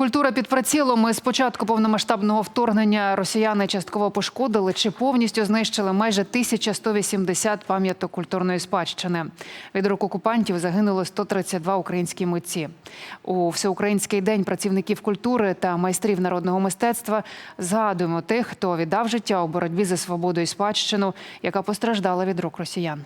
Культура під прицілом з початку повномасштабного вторгнення росіяни частково пошкодили чи повністю знищили майже 1180 пам'яток культурної спадщини. Від рук окупантів загинуло 132 українські митці. У всеукраїнський день працівників культури та майстрів народного мистецтва згадуємо тих, хто віддав життя у боротьбі за свободу і спадщину, яка постраждала від рук росіян.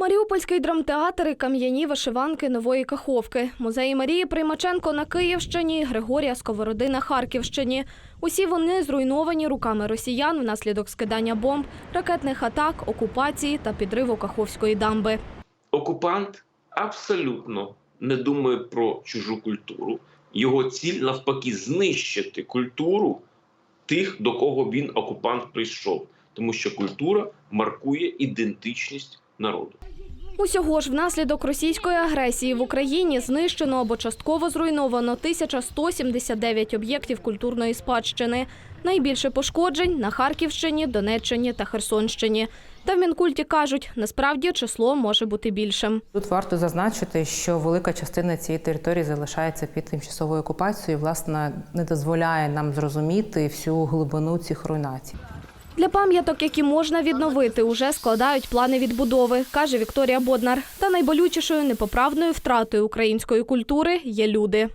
Маріупольський драмтеатр і кам'яні вишиванки нової Каховки, музеї Марії Приймаченко на Київщині, Григорія Сковороди на Харківщині. Усі вони зруйновані руками росіян внаслідок скидання бомб, ракетних атак, окупації та підриву Каховської дамби. окупант абсолютно не думає про чужу культуру. Його ціль навпаки знищити культуру тих, до кого він окупант прийшов, тому що культура маркує ідентичність народу. Усього ж внаслідок російської агресії в Україні знищено або частково зруйновано 1179 об'єктів культурної спадщини. Найбільше пошкоджень на Харківщині, Донеччині та Херсонщині. Та в Мінкульті кажуть, насправді число може бути більшим. Тут варто зазначити, що велика частина цієї території залишається під тимчасовою окупацією, і, власне, не дозволяє нам зрозуміти всю глибину цих руйнацій. Для пам'яток, які можна відновити, уже складають плани відбудови, каже Вікторія Боднар. Та найболючішою непоправною втратою української культури є люди.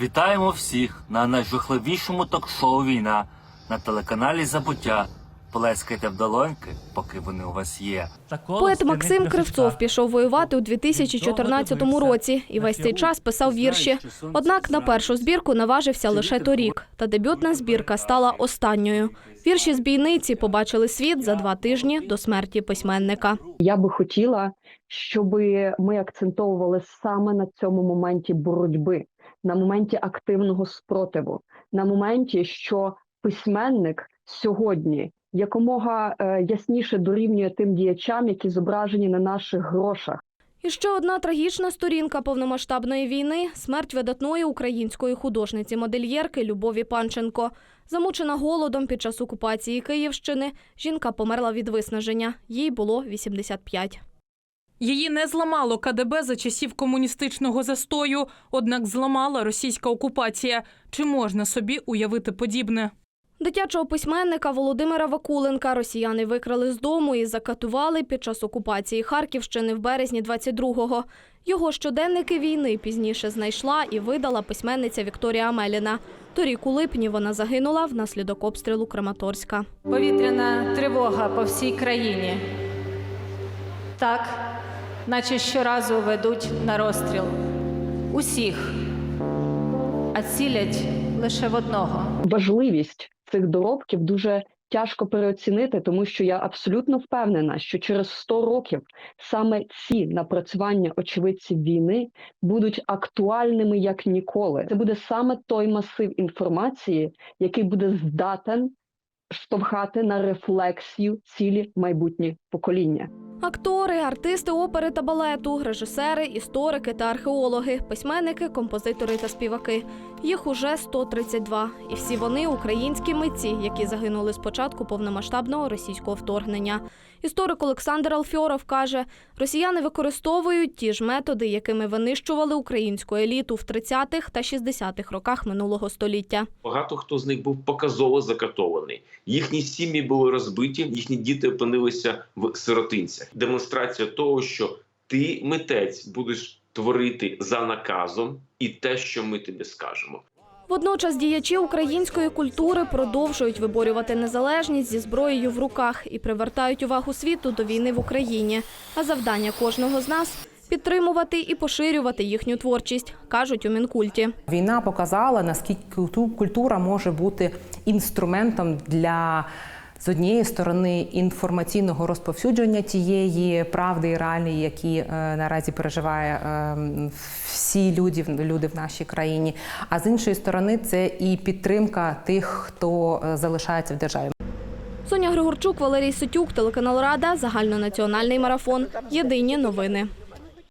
Вітаємо всіх на найжахливішому ток-шоу Війна на телеканалі Забуття. Плескайте в долоньки, поки вони у вас є. Поет Максим Кривцов пішов воювати у 2014 році і весь цей час писав вірші. Однак на першу збірку наважився лише торік. Та дебютна збірка стала останньою. Вірші з бійниці побачили світ за два тижні до смерті письменника. Я би хотіла, щоб ми акцентовували саме на цьому моменті боротьби, на моменті активного спротиву, на моменті, що письменник сьогодні якомога е, ясніше дорівнює тим діячам, які зображені на наших грошах. І ще одна трагічна сторінка повномасштабної війни смерть видатної української художниці-модельєрки Любові Панченко. Замучена голодом під час окупації Київщини, жінка померла від виснаження. Їй було 85. Її не зламало КДБ за часів комуністичного застою, однак зламала російська окупація. Чи можна собі уявити подібне? Дитячого письменника Володимира Вакуленка росіяни викрали з дому і закатували під час окупації Харківщини в березні 22-го. Його щоденники війни пізніше знайшла і видала письменниця Вікторія Амеліна. Торік у липні вона загинула внаслідок обстрілу Краматорська. Повітряна тривога по всій країні. Так, наче щоразу ведуть на розстріл. Усіх, а цілять лише в одного. Важливість цих доробків дуже тяжко переоцінити, тому що я абсолютно впевнена, що через 100 років саме ці напрацювання очевидців війни будуть актуальними як ніколи. Це буде саме той масив інформації, який буде здатен штовхати на рефлексію цілі майбутні покоління. Актори, артисти опери та балету, режисери, історики та археологи, письменники, композитори та співаки. Їх уже 132. І всі вони українські митці, які загинули з початку повномасштабного російського вторгнення. Історик Олександр Алфьоров каже, росіяни використовують ті ж методи, якими винищували українську еліту в 30-х та 60-х роках минулого століття. Багато хто з них був показово закатований. Їхні сім'ї були розбиті, їхні діти опинилися в сиротинцях. Демонстрація того, що ти митець будеш творити за наказом і те, що ми тобі скажемо. Водночас діячі української культури продовжують виборювати незалежність зі зброєю в руках і привертають увагу світу до війни в Україні. А завдання кожного з нас підтримувати і поширювати їхню творчість, кажуть у Мінкульті. Війна показала, наскільки культура може бути інструментом для. З однієї сторони інформаційного розповсюдження тієї правди і реалії, які е, наразі переживає е, всі люди, люди в нашій країні. А з іншої сторони, це і підтримка тих, хто е, залишається в державі. Соня Григорчук, Валерій Сотюк, телеканал Рада, загальнонаціональний марафон. Єдині новини.